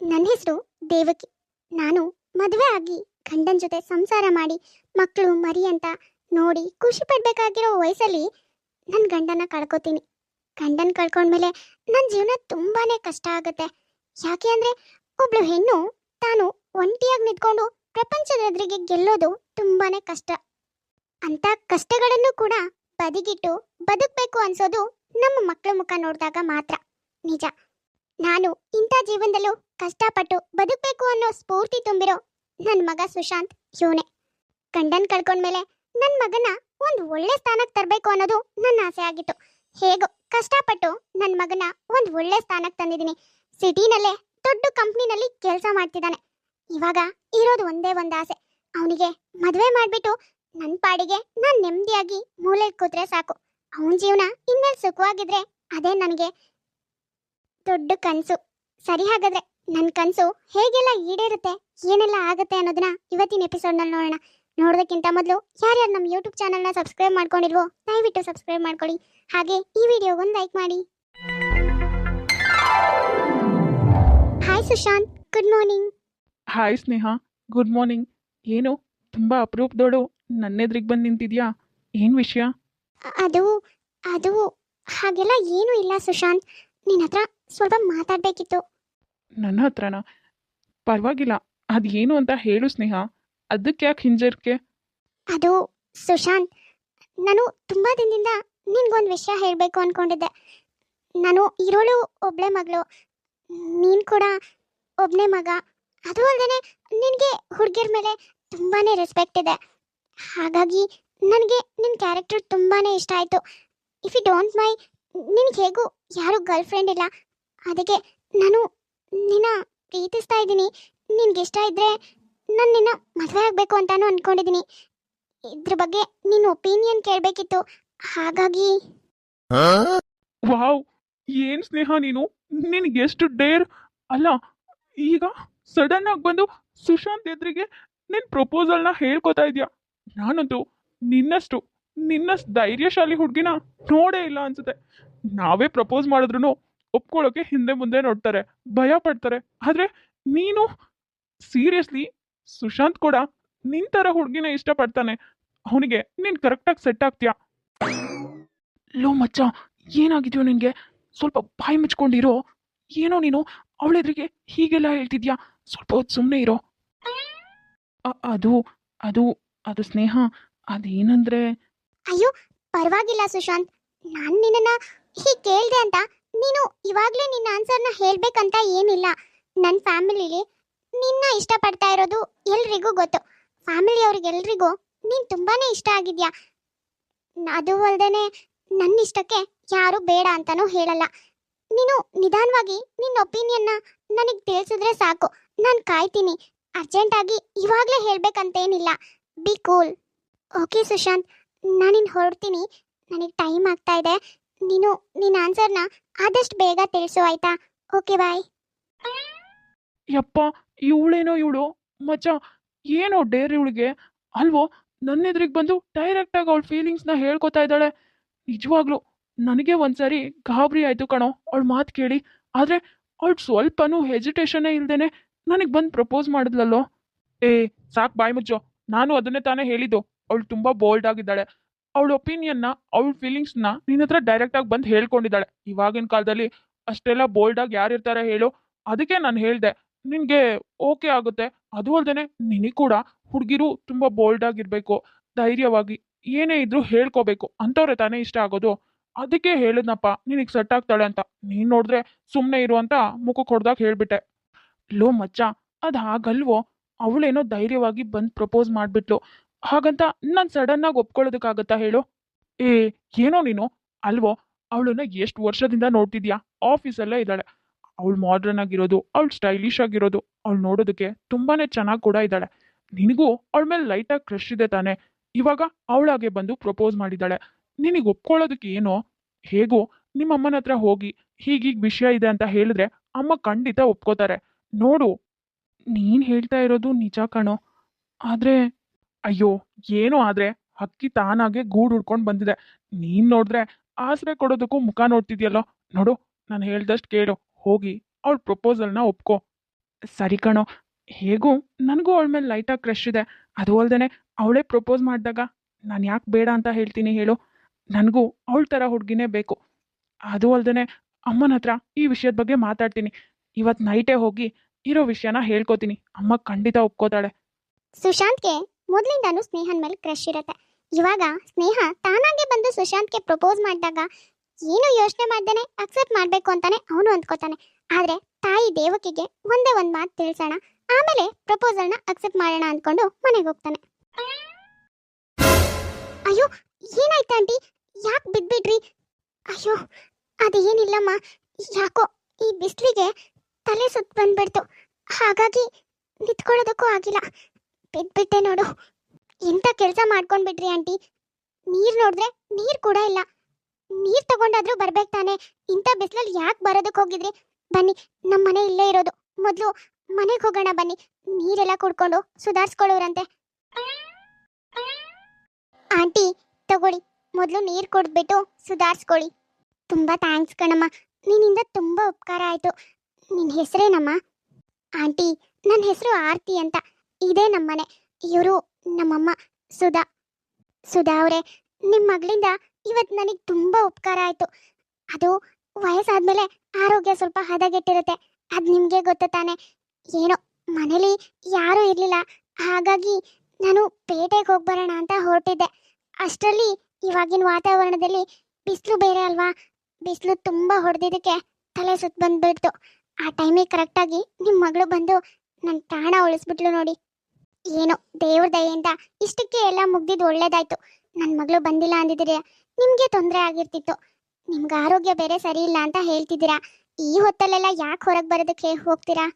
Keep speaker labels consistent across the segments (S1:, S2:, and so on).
S1: ನನ್ನ ಹೆಸರು ದೇವಕಿ. ನಾನು ಮದುವೆ ಆಗಿ ಗಂಡನ ಜೊತೆ ಸಂಸಾರ ಮಾಡಿ ಮಕ್ಕಳು ಮರಿ ಅಂತ ನೋಡಿ ಖುಷಿ ಪಡಬೇಕಾಗಿರೋ ವಯಸ್ಸಲ್ಲಿ ನನ್ನ ಗಂಡನ ಕಳ್ಕೊತೀನಿ. ಗಂಡನ ಕಳ್ಕೊಂಡ್ಮೇಲೆ ನನ್ನ ಜೀವನ ತುಂಬಾನೇ ಕಷ್ಟ ಆಗುತ್ತೆ. ಯಾಕೆ ಅಂದರೆ ಒಬ್ಳು ಹೆಣ್ಣು ತಾನು ಒಂಟಿಯಾಗಿ ನಿಂತ್ಕೊಂಡು ಪ್ರಪಂಚದ ಎದುರಿಗೆ ಗೆಲ್ಲೋದು ತುಂಬಾನೇ ಕಷ್ಟ. ಅಂತ ಕಷ್ಟಗಳನ್ನು ಕೂಡ ಬದಿಗಿಟ್ಟು ಬದುಕಬೇಕು ಅನ್ಸೋದು ನಮ್ಮ ಮಕ್ಕಳ ಮುಖ ನೋಡಿದಾಗ ಮಾತ್ರ. ನಿಜ. ನಾನು ಇಂಥ ಜೀವನದಲ್ಲೂ ಕಷ್ಟಪಟ್ಟು ಬದುಕಬೇಕು ಅನ್ನೋ ಸ್ಫೂರ್ತಿ ತುಂಬಿರೋ ನನ್ನ ಮಗ ಸುಶಾಂತ್ ಇವನೇ ಗಂಡನ್ ಕಳ್ಕೊಂಡ್ಮೇಲೆ ನನ್ನ ಮಗನ ಒಂದು ಒಳ್ಳೆ ಸ್ಥಾನಕ್ಕೆ ತರಬೇಕು ಅನ್ನೋದು ನನ್ನ ಆಸೆ ಆಗಿತ್ತು. ಹೇಗೋ ಕಷ್ಟಪಟ್ಟು ನನ್ನ ಮಗನ ಒಂದು ಒಳ್ಳೆ ಸ್ಥಾನಕ್ಕೆ ತಂದಿದ್ದೀನಿ ಸಿಟಿನಲ್ಲೇ ದೊಡ್ಡ ಕಂಪ್ನಿನಲ್ಲಿ ಕೆಲಸ ಮಾಡ್ತಿದ್ದಾನೆ ಇವಾಗ ಇರೋದು ಒಂದೇ ಒಂದು ಆಸೆ. ಅವನಿಗೆ ಮದುವೆ ಮಾಡಿಬಿಟ್ಟು ನನ್ನ ಪಾಡಿಗೆ ನಾನು ನೆಮ್ಮದಿಯಾಗಿ ಮೂಲೆ ಕೂತ್ರೆ ಸಾಕು. ಅವನ ಜೀವನ ಇನ್ಮೇಲೆ ಸುಖವಾಗಿದ್ರೆ ಅದೇ ನನಗೆ ದೊಡ್ಡ ಕನಸು. ಸರಿ ಹಾಗಾದ್ರೆ ನನ್ನ ಕನಸು ಹೇಗೆಲ್ಲ ಈಡೇರುತ್ತೆ ಏನೆಲ್ಲ ಆಗುತ್ತೆ ಅನ್ನೋದನ್ನ ಇವತ್ತಿನ ಎಪಿಸೋಡ್ನಲ್ಲಿ ನೋಡೋಣ. ನೋಡೋದಕ್ಕಿಂತ ಮೊದಲು ಯಾರ್ಯಾರು ನಮ್ಮ ಯೂಟ್ಯೂಬ್ ಚಾನಲ್ನ ಸಬ್ಸ್ಕ್ರೈಬ್ ಮಾಡ್ಕೊಂಡಿಲ್ವೋ ದಯವಿಟ್ಟು ಸಬ್ಸ್ಕ್ರೈಬ್ ಮಾಡ್ಕೊಳ್ಳಿ. ಹಾಗೆ ಈ ವಿಡಿಯೋಗೊಂದು ಲೈಕ್ ಮಾಡಿ. Hi Sushant good morning
S2: hi Sneha good morning ಏನು ತುಂಬ ಅಪರೂಪದೋಳು ನನ್ನೆದ್ರಿಗೆ ಬಂದು ನಿಂತಿದ್ಯಾ? ಏನು ವಿಷಯ?
S1: ಅದು ಅದು ಹಾಗೆಲ್ಲ ಏನೂ ಇಲ್ಲ ಸುಶಾಂತ್. ನಿನ್ನ ಹತ್ರ ಸ್ವಲ್ಪ ಮಾತಾಡಬೇಕಿತ್ತು.
S2: ನನ್ನ ಹತ್ರನ? ಪರವಾಗಿಲ್ಲ. ಅದೇನು ಏನು ಅಂತ ಹೇಳು ಸ್ನೇಹ. ಅದಕ್ಕೆ ಯಾಕೆ ಹಿಂಜರಿಕೆ?
S1: ಅದು ಸುಶಾಂತ್ ನಾನು ತುಂಬ ದಿನದಿಂದ ನಿನ್ಗೊಂದು ವಿಷಯ ಹೇಳಬೇಕು ಅಂದ್ಕೊಂಡಿದ್ದೆ ನಾನು ಇರೋಳು ಒಬ್ಳೆ ಮಗಳು. ನೀನು ಕೂಡ ಒಬ್ಬನೇ ಮಗ. ಅದು ಅಲ್ಲದೆ ನಿನಗೆ ಹುಡುಗಿರ ಮೇಲೆ ತುಂಬಾ ರೆಸ್ಪೆಕ್ಟ್ ಇದೆ. ಹಾಗಾಗಿ ನನಗೆ ನಿನ್ನ ಕ್ಯಾರೆಕ್ಟರ್ ತುಂಬಾ ಇಷ್ಟ ಆಯಿತು. ಇಫ್ ಯು ಡೋಂಟ್ ಮೈ ನಿನಗೆ ಹೇಗೂ ಯಾರು ಗರ್ಲ್ ಫ್ರೆಂಡ್ ಇಲ್ಲ? ಅದಕ್ಕೆ ನಾನು ನಿನ್ನ ಪ್ರೀತಿಸ್ತಾ ಇದ್ದೀನಿ. ನಿನ್ಗೆ ಇಷ್ಟ ಇದ್ರೆ ನಾನು ನಿನ್ನ ಮದುವೆ ಆಗಬೇಕು ಅಂತಾನು ಅಂದ್ಕೊಂಡಿದ್ದೀನಿ ಇದ್ರ ಬಗ್ಗೆ ನಿನ್ನ ಒಪಿನಿಯನ್ ಕೇಳಬೇಕಿತ್ತು. ಹಾಗಾಗಿ
S2: ವಾವ್! ಏನು ಸ್ನೇಹ ನೀನು? ನಿನಗೆ ಎಷ್ಟು ಡೇರ್? ಅಲ್ಲ, ಈಗ ಸಡನ್ ಆಗಿ ಬಂದು ಸುಶಾಂತ್ ಎದುರಿಗೆ ನಿನ್ನ ಪ್ರಪೋಸಲ್ನ ಹೇಳ್ಕೊತಾ ಇದೆಯಾ? ನಾನಂತೂ ನಿನ್ನಷ್ಟು ನಿನ್ನಷ್ಟು ಧೈರ್ಯಶಾಲಿ ಹುಡುಗಿನ ನೋಡೇ ಇಲ್ಲ ಅನ್ಸುತ್ತೆ. ನಾವೇ ಪ್ರಪೋಸ್ ಮಾಡಿದ್ರು ಒಪ್ಕೊಳ್ಳೋಕೆ ಹಿಂದೆ ಮುಂದೆ ನೋಡ್ತಾರೆ, ಭಯ ಪಡ್ತಾರೆ. ಆದರೆ ನೀನು ಸೀರಿಯಸ್ಲಿ ಸುಶಾಂತ್ ಕೂಡ ನಿನ್ ಥರ ಹುಡುಗಿನ ಇಷ್ಟಪಡ್ತಾನೆ. ಅವನಿಗೆ ನೀನು ಕರೆಕ್ಟಾಗಿ ಸೆಟ್ ಆಗ್ತೀಯಾ? ಲೋ ಮಚ್ಚ, ಏನಾಗಿದೆಯೋ ನಿನಗೆ? ಸ್ವಲ್ಪ ಬಾಯಿ ಮುಚ್ಕೊಂಡಿರೋ? ಏನೋ ನೀನು ಅವಳೆದ್ರಿಗೆ ಹೀಗೆಲ್ಲ ಹೇಳ್ತಿದ್ಯಾ? ಸ್ವಲ್ಪ ಹೊತ್ತು ಸುಮ್ಮನೆ ಇರೋ. ಅದು ಅದು ಅದು ಸ್ನೇಹ, ಅದೇನಂದ್ರೆ?
S1: ಅಯ್ಯೋ, ಪರವಾಗಿಲ್ಲ ಸುಶಾಂತ್. ನಾನು ನಿನ್ನನ್ನ ಹೀಗೆ ಕೇಳಿದೆ ಅಂತ ನೀನು ಇವಾಗಲೇ ನಿನ್ನ ಆನ್ಸರ್ನ ಹೇಳಬೇಕಂತ ಏನಿಲ್ಲ. ನನ್ನ ಫ್ಯಾಮಿಲಿಲಿ ನಿನ್ನ ಇಷ್ಟಪಡ್ತಾ ಇರೋದು ಎಲ್ರಿಗೂ ಗೊತ್ತು. ಫ್ಯಾಮಿಲಿಯವ್ರಿಗೆಲ್ರಿಗೂ ನೀನು ತುಂಬಾನೇ ಇಷ್ಟ ಆಗಿದ್ಯಾ? ಅದು ಅಲ್ಲದೆ ನನ್ನ ಇಷ್ಟಕ್ಕೆ ಯಾರು ಬೇಡ ಅಂತಾನೂ ಹೇಳಲ್ಲ. ನೀನು ನಿಧಾನವಾಗಿ ನಿನ್ನ ಒಪಿನಿಯನ್ನ ನನಗೆ ತಿಳಿಸಿದ್ರೆ ಸಾಕು. ನಾನು ಕಾಯ್ತೀನಿ. ಅರ್ಜೆಂಟಾಗಿ ಇವಾಗಲೇ ಹೇಳಬೇಕಂತೇನಿಲ್ಲ. ಬಿ ಕೂಲ್ ಓಕೆ ಸುಶಾಂತ್, ನಾನಿನ್ ಹೊರಡ್ತೀನಿ. ನನಗೆ ಟೈಮ್ ಆಗ್ತಾ ಇದೆ. ನೀನು ನಿನ್ನ ಆನ್ಸರ್ನ ಆದಷ್ಟು ಬೇಗ ತಿಳಿಸು, ಆಯ್ತಾ? ಓಕೆ ಬಾಯ್
S2: ಯಪ್ಪ, ಇವಳೇನೋ ಇವಳು. ಮಚ್ಚ, ಏನೋ ಡೇರ್ ಇವಳಿಗೆ. ಅಲ್ವೋ ನನ್ನ ಎದುರಿಗೆ ಬಂದು ಡೈರೆಕ್ಟಾಗಿ ಅವಳ ಫೀಲಿಂಗ್ಸ್ನ ಹೇಳ್ಕೊತಾ ಇದ್ದಾಳೆ. ನಿಜವಾಗ್ಲೂ, ನನಗೆ ಒಂದ್ಸರಿ ಗಾಬರಿ ಆಯ್ತು ಕಣೋ, ಅವಳ ಮಾತು ಕೇಳಿ. ಆದರೆ, ಅವಳು ಸ್ವಲ್ಪನೂ ಹೆಜಿಟೇಷನ್ನೇ ಇಲ್ದೇನೆ ನನಗೆ ಬಂದು ಪ್ರಪೋಸ್ ಮಾಡಿದ್ಲಲ್ಲೋ? ಏ, ಸಾಕು ಬಾಯ್ ಮುಚ್ಚೋ. ನಾನು ಅದನ್ನೇ ತಾನೇ ಹೇಳಿದ್ದು. ಅವಳು ತುಂಬ ಬೋಲ್ಡ್ ಆಗಿದ್ದಾಳೆ. ಅವಳ ಒಪಿನಿಯನ್ನ ಅವಳ ಫೀಲಿಂಗ್ಸ್ನ ನಿನ್ನ ಹತ್ರ ಡೈರೆಕ್ಟಾಗಿ ಬಂದು ಹೇಳ್ಕೊಂಡಿದ್ದಾಳೆ. ಇವಾಗಿನ ಕಾಲದಲ್ಲಿ ಅಷ್ಟೆಲ್ಲ ಬೋಲ್ಡಾಗಿ ಯಾರಿರ್ತಾರೆ ಹೇಳು. ಅದಕ್ಕೆ ನಾನು ಹೇಳ್ದೆ, ನಿನಗೆ ಓಕೆ ಆಗುತ್ತೆ. ಅದು ಅಲ್ಲದೆ ನಿನಗೆ ಕೂಡ ಹುಡುಗಿರು ತುಂಬ ಬೋಲ್ಡ್ ಆಗಿರ್ಬೇಕು. ಧೈರ್ಯವಾಗಿ ಏನೇ ಇದ್ರೂ ಹೇಳ್ಕೋಬೇಕು. ಅಂಥವ್ರೆ ತಾನೇ ಇಷ್ಟ ಆಗೋದು. ಅದಕ್ಕೆ ಹೇಳಿದ್ನಪ್ಪ, ನಿನಗೆ ಸೆಟ್ ಆಗ್ತಾಳೆ ಅಂತ. ನೀನು ನೋಡಿದ್ರೆ ಸುಮ್ಮನೆ ಇರು ಅಂತ ಮುಖ ಹೊಡೆದಾಗ ಹೇಳ್ಬಿಟ್ಟೆ. ಲೋ ಮಚ್ಚ, ಅದು ಹಾಗಲ್ವೋ? ಅವಳೇನೋ ಧೈರ್ಯವಾಗಿ ಬಂದು ಪ್ರಪೋಸ್ ಮಾಡಿಬಿಟ್ಲು. ಹಾಗಂತ ನಾನು ಸಡನ್ನಾಗಿ ಒಪ್ಕೊಳ್ಳೋದಕ್ಕಾಗತ್ತಾ ಹೇಳು? ಏ, ಏನೋ ನೀನು? ಅಲ್ವೋ? ಅವಳನ್ನ ಎಷ್ಟು ವರ್ಷದಿಂದ ನೋಡ್ತಿದ್ಯಾ? ಆಫೀಸಲ್ಲೇ ಇದ್ದಾಳೆ. ಅವಳು ಮಾಡ್ರನ್ ಆಗಿರೋದು, ಅವಳು ಸ್ಟೈಲಿಶ್ ಆಗಿರೋದು, ಅವಳು ನೋಡೋದಕ್ಕೆ ತುಂಬಾನೇ ಚೆನ್ನಾಗಿ ಕೂಡ ಇದ್ದಾಳೆ. ನಿನಗೂ ಅವಳ ಮೇಲೆ ಲೈಟಾಗಿ ಕ್ರಶ್ ಇದೆ ತಾನೆ? ಇವಾಗ ಅವಳಾಗೆ ಬಂದು ಪ್ರಪೋಸ್ ಮಾಡಿದ್ದಾಳೆ. ನಿನಗೆ ಒಪ್ಕೊಳ್ಳೋದಕ್ಕೆ ಏನೋ? ಹೇಗೋ? ನಿಮ್ಮ ಅಮ್ಮನ ಹತ್ರ ಹೋಗಿ, ಹೀಗೀಗ ವಿಷಯ ಇದೆ ಅಂತ ಹೇಳಿದ್ರೆ ಅಮ್ಮ ಖಂಡಿತ ಒಪ್ಕೋತಾರೆ. ನೋಡು, ನೀನು ಹೇಳ್ತಾ ಇರೋದು ನಿಜ ಕಣೋ. ಆದರೆ ಅಯ್ಯೋ, ಏನೋ ಆದರೆ ಹಕ್ಕಿ ತಾನಾಗೆ ಗೂಡು ಹುಡ್ಕೊಂಡು ಬಂದಿದೆ. ನೀನು ನೋಡಿದ್ರೆ ಆಸರೆ ಕೊಡೋದಕ್ಕೂ ಮುಖ ನೋಡ್ತಿದ್ಯಲ್ಲೋ? ನೋಡು, ನಾನು ಹೇಳ್ದಷ್ಟು ಕೇಳು. ಹೋಗಿ ಅವಳ ಪ್ರಪೋಸಲ್ನ ಒಪ್ಕೋ. ಸರಿ ಕಣೋ. ಹೇಗೂ? ನನಗೂ ಅವಳ ಮೇಲೆ ಲೈಟಾಗಿ ಕ್ರಶ್ ಇದೆ. ಅದು ಅಲ್ದೇ ಅವಳೇ ಪ್ರಪೋಸ್ ಮಾಡಿದಾಗ ನಾನು ಯಾಕೆ ಬೇಡ ಅಂತ ಹೇಳ್ತೀನಿ ಹೇಳು. ನನಗೂ ಅವಳ ಥರ ಹುಡುಗಿನೇ ಬೇಕು. ಅದು ಅಲ್ದೇ ಅಮ್ಮನ ಹತ್ರ ಈ ವಿಷಯದ ಬಗ್ಗೆ ಮಾತಾಡ್ತೀನಿ. ಇವತ್ತು ನೈಟೇ ಹೋಗಿ ಇರೋ ವಿಷಯನ ಹೇಳ್ಕೊತೀನಿ. ಅಮ್ಮ ಖಂಡಿತ ಒಪ್ಕೋತಾಳೆ.
S1: ಸುಶಾಂತ್ಗೆ ಮೊದಲಿಂದಾನು ಸ್ನೇಹನ್ ಮೇಲೆ ಕ್ರಶ್ ಇರುತ್ತೆ. ಇವಾಗ ಸ್ನೇಹ ತಾನಾಗೆ ಬಂದು ಸುಶಾಂತ್ಗೆ ಪ್ರಪೋಸ್ ಮಾಡಿದಾಗ ಏನು ಯೋಚನೆ ಮಾಡ್ದೇನೆ ಅಕ್ಸೆಪ್ಟ್ ಮಾಡಬೇಕು ಅಂತಾನೆ ಅವನು ಅಂದ್ಕೋತಾನೆ. ಆದ್ರೆ ತಾಯಿ ದೇವಕಿಗೆ ಒಂದೇ ಒಂದು ಮಾತು ತಿಳಿಸೋಣ, ಆಮೇಲೆ ಪ್ರಪೋಸಲ್ನ ಅಕ್ಸೆಪ್ಟ್ ಮಾಡೋಣ ಅಂದ್ಕೊಂಡು ಮನೆಗೆ ಹೋಗ್ತಾನೆ. ಅಯ್ಯೋ, ಏನಾಯ್ತು ಆಂಟಿ? ಯಾಕೆ ಬಿದ್ಬಿಟ್ರಿ? ಅಯ್ಯೋ, ಅದೇನಿಲ್ಲಮ್ಮ, ಯಾಕೋ ಈ ಬಿಸಿಲಿಗೆ ತಲೆ ಸುತ್ತ ಬಂದ್ಬಿಡ್ತು. ಹಾಗಾಗಿ ನಿಂತ್ಕೊಳ್ಳೋದಕ್ಕೂ ಆಗಿಲ್ಲ. ಬಿದ್ಬಿಟ್ಟೆ ನೋಡು. ಇಂಥ ಕೆಲಸ ಮಾಡ್ಕೊಂಡ್ಬಿಟ್ರಿ ಆಂಟಿ. ನೀರು ನೋಡಿದ್ರೆ ನೀರು ಕೂಡ ಇಲ್ಲ. ನೀರ್ ತಗೊಂಡಾದ್ರೂ ಬರ್ಬೇಕು ತಾನೆ. ಇಂಥ ಬಿಸಿಲಲ್ಲಿ ಯಾಕೆ ಬರೋದಕ್ಕೆ ಹೋಗಿದ್ರಿ? ಬನ್ನಿ ನಮ್ಮ ಮನೆ ಇಲ್ಲೇ ಇರೋದು. ಮೊದಲು ಮನೆಗೆ ಹೋಗೋಣ ಬನ್ನಿ. ನೀರೆಲ್ಲ ಕುಡ್ಕೊಂಡು ಸುಧಾರಿಸ್ಕೊಳ್ಳೋರಂತೆ. ಆಂಟಿ, ತಗೊಳ್ಳಿ. ಮೊದಲು ನೀರು ಕುಡಿದ್ಬಿಟ್ಟು ಸುಧಾರಿಸ್ಕೊಳ್ಳಿ. ತುಂಬ ಥ್ಯಾಂಕ್ಸ್ ಕಣಮ್ಮ. ನಿನ್ನಿಂದ ತುಂಬ ಉಪಕಾರ ಆಯಿತು. ನಿನ್ನ ಹೆಸರೇನಮ್ಮ? ಆಂಟಿ ನನ್ನ ಹೆಸರು ಆರ್ತಿ ಅಂತ. ಇದೇ ನಮ್ಮನೆ ಇವರು ನಮ್ಮಮ್ಮ ಸುಧಾ. ಸುಧಾ ಅವರೇ ನಿಮ್ಮ ಮಗಳಿಂದ ಇವತ್ತು ನನಗೆ ತುಂಬ ಉಪಕಾರ ಆಯಿತು. ಅದು ವಯಸ್ಸಾದ್ಮೇಲೆ ಆರೋಗ್ಯ ಸ್ವಲ್ಪ ಹದಗೆಟ್ಟಿರುತ್ತೆ. ಅದು ನಿಮಗೆ ಗೊತ್ತ ತಾನೆ. ಏನೋ ಮನೇಲಿ ಯಾರೂ ಇರಲಿಲ್ಲ. ಹಾಗಾಗಿ ನಾನು ಪೇಟೆಗೆ ಹೋಗಿ ಬರೋಣ ಅಂತ ಹೊರಟಿದ್ದೆ. ಅಷ್ಟರಲ್ಲಿ ಇವಾಗಿನ ವಾತಾವರಣದಲ್ಲಿ ಬಿಸಿಲು ಬೇರೆ ಅಲ್ವಾ? ಬಿಸಿಲು ತುಂಬ ಹೊಡೆದಿದ್ದಕ್ಕೆ ತಲೆ ಸುತ್ತ ಬಂದ್ಬಿಡ್ತು. ಆ ಟೈಮಿಗೆ ಕರೆಕ್ಟಾಗಿ ನಿಮ್ಮ ಮಗಳು ಬಂದು ನನ್ನ ಪ್ರಾಣ ಉಳಿಸ್ಬಿಟ್ಲು ನೋಡಿ. ಏನೋ ದೇವ್ರ ದಯೆಯಿಂದ ಇಷ್ಟಕ್ಕೆ ಎಲ್ಲ ಮುಗ್ದಿದ್ದು ಒಳ್ಳೇದಾಯ್ತು. ನನ್ನ ಮಗಳು ಬಂದಿಲ್ಲ ಅಂದಿದ್ದೀರಿ ನಿಮಗೆ ತೊಂದರೆ ಆಗಿರ್ತಿತ್ತು. ನಿಮ್ಗೆ ಆರೋಗ್ಯ ಬೇರೆ ಸರಿ ಇಲ್ಲ ಅಂತ ಹೇಳ್ತಿದ್ದೀರಾ? ಈ ಹೊತ್ತಲ್ಲೆಲ್ಲ ಯಾಕೆ ಹೊರಗೆ ಬರೋದಕ್ಕೆ ಹೋಗ್ತೀರಾ?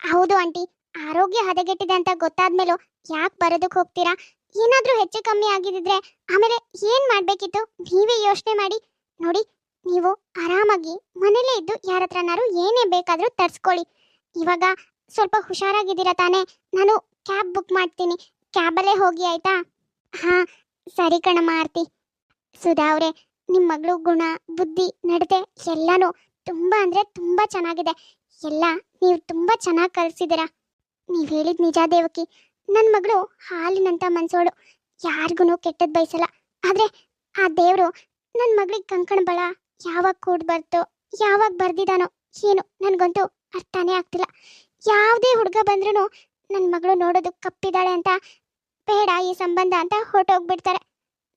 S1: ಹೌದು ಆಂಟಿ, ಆರೋಗ್ಯ ಹದಗೆಟ್ಟಿದೆ ಅಂತ ಗೊತ್ತಾದ್ಮೇಲೂ ಯಾಕೆ ಬರೋದಕ್ಕೆ ಹೋಗ್ತೀರಾ? ಏನಾದರೂ ಹೆಚ್ಚು ಕಮ್ಮಿ ಆಗಿದ್ದಿದ್ರೆ ಆಮೇಲೆ ಏನು ಮಾಡಬೇಕಿತ್ತು? ನೀವೇ ಯೋಚನೆ ಮಾಡಿ. ನೋಡಿ, ನೀವು ಆರಾಮಾಗಿ ಮನೇಲೇ ಇದ್ದು ಯಾರ ಹತ್ರನಾರು ಏನೇ ಬೇಕಾದರೂ ತರಿಸ್ಕೊಳ್ಳಿ. ಇವಾಗ ಸ್ವಲ್ಪ ಹುಷಾರಾಗಿದ್ದೀರಾ ತಾನೇ? ನಾನು ಕ್ಯಾಬ್ ಬುಕ್ ಮಾಡ್ತೀನಿ. ಕ್ಯಾಬಲ್ಲೇ ಹೋಗಿ ಆಯ್ತಾ? ಹಾ, ಸರಿ ಕಣಮ್ಮ ಆರ್ತಿ. ಸುಧಾ ಅವರೇ ನಿಮ್ಮ ಮಗಳು ಗುಣ, ಬುದ್ಧಿ, ನಡತೆ ಎಲ್ಲನೂ ತುಂಬ ಅಂದರೆ ತುಂಬ ಚೆನ್ನಾಗಿದೆ. ಎಲ್ಲ ನೀವು ತುಂಬ ಚೆನ್ನಾಗಿ ಕಲಿಸಿದ್ದೀರಾ. ನೀವು ಹೇಳಿದ ನಿಜ ದೇವಕಿ. ನನ್ನ ಮಗಳು ಹಾಲಿನಂತ ಮನ್ಸೋಳು. ಯಾರಿಗೂ ಕೆಟ್ಟದ್ದು ಬಯಸಲ್ಲ. ಆದರೆ ಆ ದೇವರು ನನ್ನ ಮಗಳಿಗೆ ಕಂಕಣ ಬಳ, ಯಾವಾಗ ಕೂಡ್ ಬರ್ತೋ, ಯಾವಾಗ ಬರ್ದಿದಾನೋ, ಏನು ನನಗಂತೂ ಅರ್ಥನೇ ಆಗ್ತಿಲ್ಲ. ಯಾವುದೇ ಹುಡುಗ ಬಂದ್ರೂ ನನ್ನ ಮಗಳು ನೋಡೋದು ಕಪ್ಪಿದಾಳೆ ಅಂತ, ಬೇಡ ಈ ಸಂಬಂಧ ಅಂತ ಹೊರಟೋಗ್ಬಿಡ್ತಾರೆ.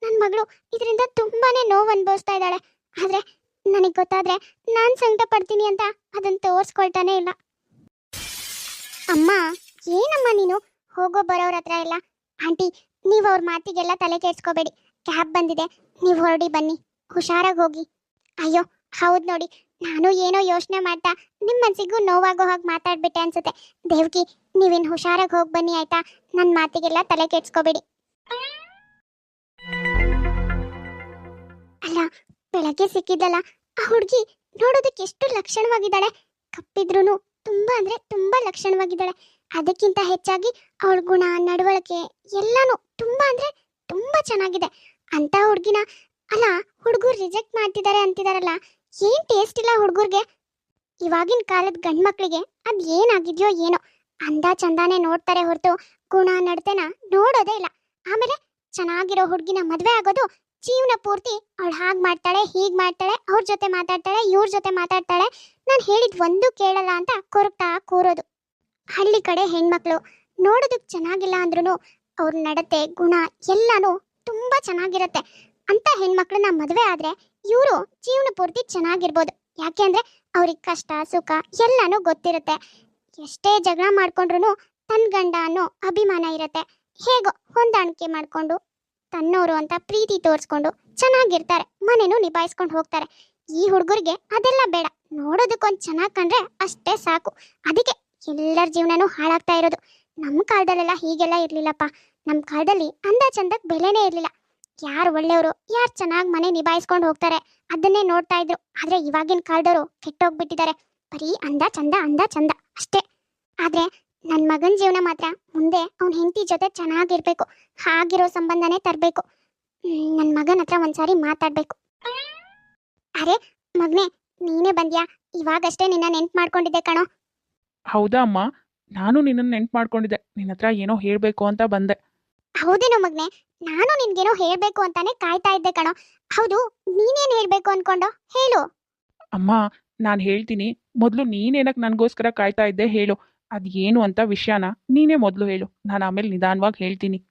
S1: ನನ್ನ ಮಗಳು ಇದರಿಂದ ತುಂಬಾನೇ ನೋವು ಅನುಭವಿಸ್ತಾ ಇದ್ದಾಳೆ. ಆದ್ರೆ ನನಗೆ ಗೊತ್ತಾದ್ರೆ ನಾನು ಸಂಕಟ ಪಡ್ತೀನಿ ಅಂತ ಅದನ್ ತೋರಿಸ್ಕೊಳ್ತಾನೆ ಇಲ್ಲ. ಅಮ್ಮ, ಏನಮ್ಮ ನೀನು? ಹೋಗೋ ಬರೋರ ಹತ್ರ ಇಲ್ಲ ಆಂಟಿ, ನೀವು ಅವ್ರ ಮಾತಿಗೆಲ್ಲ ತಲೆ ಕೆಡ್ಸ್ಕೋಬೇಡಿ. ಕ್ಯಾಬ್ ಬಂದಿದೆ. ನೀವು ಹೊರಡಿ ಬನ್ನಿ. ಹುಷಾರಾಗಿ ಹೋಗಿ. ಅಯ್ಯೋ, ಹೌದು ನೋಡಿ. ನಾನು ಏನೋ ಯೋಚನೆ ಮಾಡ್ತಾ ನಿಮ್ಮ ಮನ್ಸಿಗೂ ನೋವಾಗೋ ಹಾಗೆ ಮಾತಾಡ್ಬಿಟ್ಟೆ ಅನ್ಸುತ್ತೆ. ದೇವ್ಕಿ ನೀವಿನ್ ಹುಷಾರಾಗಿ ಹೋಗಿ ಬನ್ನಿ ಆಯ್ತಾ? ನನ್ನ ಮಾತಿಗೆಲ್ಲ ತಲೆ ಕೆಡ್ಸ್ಕೋಬೇಡಿ. ಅಲ್ಲ, ಬೆಳಗ್ಗೆ ಸಿಕ್ಕಿದ್ದಲ್ಲ, ಆ ಹುಡುಗಿ ನೋಡೋದಕ್ಕೆ ಎಷ್ಟು ಲಕ್ಷಣವಾಗಿದ್ದಾಳೆ. ಕಪ್ಪಿದ್ರೂ ತುಂಬಾ ಅಂದ್ರೆ ತುಂಬಾ ಲಕ್ಷಣವಾಗಿದ್ದಾಳೆ. ಅದಕ್ಕಿಂತ ಹೆಚ್ಚಾಗಿ ಅವಳ ಗುಣ, ನಡವಳಿಕೆ ಎಲ್ಲಾನು ತುಂಬಾ ಅಂದ್ರೆ ತುಂಬಾ ಚೆನ್ನಾಗಿದೆ. ಅಂತ ಹುಡುಗಿನ, ಅಲ್ಲ, ಹುಡುಗರು ರಿಜೆಕ್ಟ್ ಮಾಡ್ತಿದ್ದಾರೆ ಅಂತಿದಾರಲ್ಲ, ಏನ್ ಟೇಸ್ಟ್ ಇಲ್ಲ ಹುಡುಗರ್ಗೆ? ಇವಾಗಿನ ಕಾಲದ ಗಂಡ್ಮಕ್ಳಿಗೆ ಅದ್ ಏನಾಗಿದ್ಯೋ ಏನೋ. ಅಂದ ಚಂದಾನೆ ನೋಡ್ತಾರೆ ಹೊರತು ಗುಣ ನಡತೆನ ನೋಡೋದೇ ಇಲ್ಲ. ಆಮೇಲೆ ಚೆನ್ನಾಗಿರೋ ಹುಡುಗಿನ ಮದುವೆ ಆಗೋದು ಜೀವನ ಪೂರ್ತಿ ಅವಳು ಹಾಗೆ ಮಾಡ್ತಾಳೆ, ಹೀಗೆ ಮಾಡ್ತಾಳೆ, ಅವ್ರ ಜೊತೆ ಮಾತಾಡ್ತಾಳೆ, ಇವ್ರ ಜೊತೆ ಮಾತಾಡ್ತಾಳೆ. ನಾನು ಹೇಳಿದ್ ಒಂದು ಕೇಳಲ್ಲ ಅಂತ ಕೊರಗ್ತಾ ಕೂರೋದು. ಹಳ್ಳಿ ಕಡೆ ಹೆಣ್ಮಕ್ಳು ನೋಡೋದಕ್ಕೆ ಚೆನ್ನಾಗಿಲ್ಲ ಅಂದ್ರೂ ಅವ್ರ ನಡತೆ, ಗುಣ ಎಲ್ಲನೂ ತುಂಬಾ ಚೆನ್ನಾಗಿರತ್ತೆ. ಅಂತ ಹೆಣ್ಮಕ್ಳನ್ನ ಮದುವೆ ಆದ್ರೆ ಇವರು ಜೀವನ ಪೂರ್ತಿ ಚೆನ್ನಾಗಿರ್ಬೋದು. ಯಾಕೆ ಯಾಕೆಂದ್ರೆ ಅವ್ರಿಗೆ ಕಷ್ಟ, ಸುಖ ಎಲ್ಲನೂ ಗೊತ್ತಿರುತ್ತೆ. ಎಷ್ಟೇ ಜಗಳ ಮಾಡ್ಕೊಂಡ್ರು ತನ್ನ ಗಂಡ ಅನ್ನೋ ಅಭಿಮಾನ ಇರತ್ತೆ. ಹೇಗೋ ಹೊಂದಾಣಿಕೆ ಮಾಡ್ಕೊಂಡು ತನ್ನೋರು ಅಂತ ಪ್ರೀತಿ ತೋರಿಸ್ಕೊಂಡು ಚೆನ್ನಾಗಿರ್ತಾರೆ, ಮನೆನೂ ನಿಭಾಯಿಸ್ಕೊಂಡು ಹೋಗ್ತಾರೆ. ಈ ಹುಡುಗರಿಗೆ ಅದೆಲ್ಲ ಬೇಡ. ನೋಡೋದಕ್ಕೊಂದು ಚೆನ್ನಾಗಿ ಕಂಡ್ರೆ ಅಷ್ಟೇ ಸಾಕು. ಅದಕ್ಕೆ ಎಲ್ಲರ ಜೀವನನೂ ಹಾಳಾಗ್ತಾ ಇರೋದು. ನಮ್ಮ ಕಾಲದಲ್ಲೆಲ್ಲ ಹೀಗೆಲ್ಲ ಇರಲಿಲ್ಲಪ್ಪ. ನಮ್ಮ ಕಾಲದಲ್ಲಿ ಅಂದ ಚಂದಕ್ಕೆ ಬೆಲೆನೇ ಇರಲಿಲ್ಲ. ಯಾರು ಒಳ್ಳೆಯವರು, ಯಾರು ಚೆನ್ನಾಗಿ ಮನೆ ನಿಭಾಯಿಸ್ಕೊಂಡು ಹೋಗ್ತಾರೆ ಅದನ್ನೇ ನೋಡ್ತಾ ಇದ್ರು. ಆದ್ರೆ ಇವಾಗಿನ ಕಾಲದವರು ಕೆಟ್ಟೋಗ್ಬಿಟ್ಟಿದ್ದಾರೆ. ಬರೀ ಅಂದ ಚಂದ ಅಂದ ಚಂದ ಅಷ್ಟೇ. ಆದ್ರೆ ನನ್ನ ಮಗನ ಜೀವನ ಮಾತ್ರ ಮುಂದೆ ಅವನ ಹೆಂಡತಿ ಜೊತೆ ಚೆನ್ನಾಗಿರ್ಬೇಕು. ಹಾಗಿರೋ ಸಂಬಂಧನೇ ತರಬೇಕು. ನನ್ನ ಮಗನ ಹತ್ರ ಒಂದ್ಸಾರಿ ಮಾತಾಡ್ಬೇಕು. ಅರೆ ಮಗನೆ ನೀನೇ ಬಂದ್ಯಾ? ಇವಾಗಷ್ಟೇ ನಿನ್ನ ನೆನ್ಪು ಮಾಡ್ಕೊಂಡಿದ್ದೆ ಕಣೋ.
S2: ಹೌದಾ ಅಮ್ಮ? ನಾನು ನಿನ್ನ ನೆನ್ಪು ಮಾಡ್ಕೊಂಡಿದ್ದೆ. ನಿನ್ನ ಹತ್ರ ಏನೋ ಹೇಳಬೇಕು ಅಂತ ಬಂದೆ.
S1: ಹೌದೇನೋ ಮಗ್ನೆ? ನಾನು ನಿನ್ಗೇನೋ ಹೇಳ್ಬೇಕು ಅಂತಾನೆ ಕಾಯ್ತಾ ಇದ್ದೆ ಕಣೋ. ಹೌದು ನೀನೇನ್ ಹೇಳ್ಬೇಕು ಅನ್ಕೊಂಡೋ? ಹೇಳು.
S2: ಅಮ್ಮ ನಾನು ಹೇಳ್ತೀನಿ, ಮೊದಲು ನೀನೇನಕ್ಕೆ ನನಗೋಸ್ಕರ ಕಾಯ್ತಾ ಇದ್ದೆ ಹೇಳು. ಅದೇನು ಅಂತ ವಿಷಯನ ನೀನೇ ಮೊದಲು ಹೇಳು. ನಾನು ಆಮೇಲೆ ನಿಧಾನವಾಗಿ ಹೇಳ್ತೀನಿ.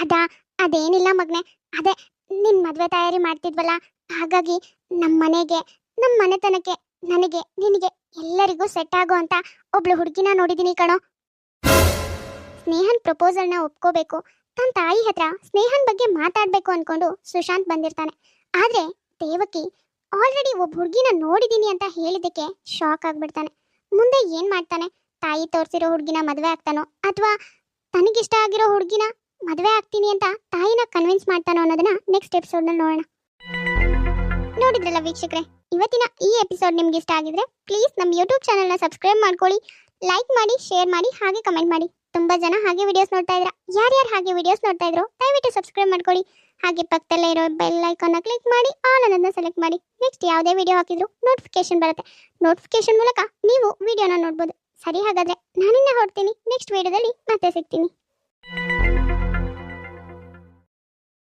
S1: ಅದಾ, ಅದೇನಿಲ್ಲ ಮಗ್ನೆ. ಅದೇ, ನಿನ್ ಮದ್ವೆ ತಯಾರಿ ಮಾಡ್ತಿದ್ವಲ್ಲ, ಹಾಗಾಗಿ ನಮ್ಮ ಮನೆಗೆ ನಮ್ಮ ಮನೆತನಕ್ಕೆ ನನಗೆ, ನಿನಗೆ ಎಲ್ಲರಿಗೂ ಸೆಟ್ ಆಗೋ ಅಂತ ಒಬ್ಳು ಹುಡುಗಿನ ನೋಡಿದೀನಿ ಕಣೋ. ಸ್ನೇಹನ್ ಪ್ರಪೋಸಲ್ನ ಒಪ್ಕೋಬೇಕು. ತನ್ನ ತಾಯಿ ಹತ್ರ ಸ್ನೇಹನ್ ಬಗ್ಗೆ ಮಾತಾಡ್ಬೇಕು ಅನ್ಕೊಂಡು ಸುಶಾಂತ್ ಬಂದಿರ್ತಾನೆ. ಆದ್ರೆ, ದೇವಕಿ ಆಲ್ರೆಡಿ ಒಬ್ಬ ಹುಡುಗಿನ ನೋಡಿದ್ದೀನಿ ಅಂತ ಹೇಳಿದಕ್ಕೆ ಶಾಕ್ ಆಗ್ಬಿಡ್ತಾನೆ. ಮುಂದೆ ಏನು ಮಾಡ್ತಾನೆ? ತಾಯಿ ತೋರಿಸಿರೋ ಹುಡುಗಿನ ಮದುವೆ ಆಗ್ತಾನೋ? ಅಥವಾ ತನಗಿಷ್ಟ ಆಗಿರೋ ಹುಡುಗಿನ ಮದುವೆ ಆಗ್ತೀನಿ ಅಂತ ತಾಯಿನ ಕನ್ವಿನ್ಸ್ ಮಾಡ್ತಾನೋ ಅನ್ನೋದನ್ನ ನೆಕ್ಸ್ಟ್ ಎಪಿಸೋಡ್ನಲ್ಲಿ ನೋಡೋಣ. ನೋಡಿದ್ರಲ್ಲ ವೀಕ್ಷಕರೇ, ಇವತ್ತಿನ ಈ ಎಪಿಸೋಡ್ ನಿಮ್ಗೆ ಇಷ್ಟ ಆಗಿದ್ರೆ ಪ್ಲೀಸ್ ನಮ್ಮ ಯೂಟ್ಯೂಬ್ ಚಾನಲ್ನ ಸಬ್ಸ್ಕ್ರೈಬ್ ಮಾಡ್ಕೊಳ್ಳಿ ಲೈಕ್ ಮಾಡಿ ಶೇರ್ ಮಾಡಿ, ಹಾಗೆ ಕಮೆಂಟ್ ಮಾಡಿ. ತುಂಬಾ ಜನ ಹಾಗೆ ವಿಡಿಯೋಸ್ ನೋಡ್ತಾ ಇದ್ರ. ಯಾರ್ಯಾರು ಹಾಗೆ ವಿಡಿಯೋಸ್ ನೋಡ್ತಾ ಇದ್ರು, ದಯವಿಟ್ಟು ಸಬ್ಸ್ಕ್ರೈಬ್ ಮಾಡ್ಕೊಳ್ಳಿ. ಹಾಗೆ ಪಕ್ಕದಲ್ಲೇ ಇರೋ ಬೆಲ್ ಐಕಾನ್ನ ಕ್ಲಿಕ್ ಮಾಡಿ ಆಲ್ ಅನ್ನೋದನ್ನ ಸೆಲೆಕ್ಟ್ ಮಾಡಿ. ನೆಕ್ಸ್ಟ್ ಯಾವುದೇ ವಿಡಿಯೋ ಹಾಕಿದ್ರು ನೋಟಿಫಿಕೇಶನ್ ಬರುತ್ತೆ. ನೋಟಿಫಿಕೇಶನ್ ಮೂಲಕ ನೀವು ವಿಡಿಯೋನ ನೋಡ್ಬೋದು. ಸರಿ ಹಾಗಾದ್ರೆ ನಾನಿನ್ನ ಹೊರಡ್ತೀನಿ. ನೆಕ್ಸ್ಟ್ ವಿಡಿಯೋದಲ್ಲಿ ಮತ್ತೆ ಸಿಗ್ತೀನಿ.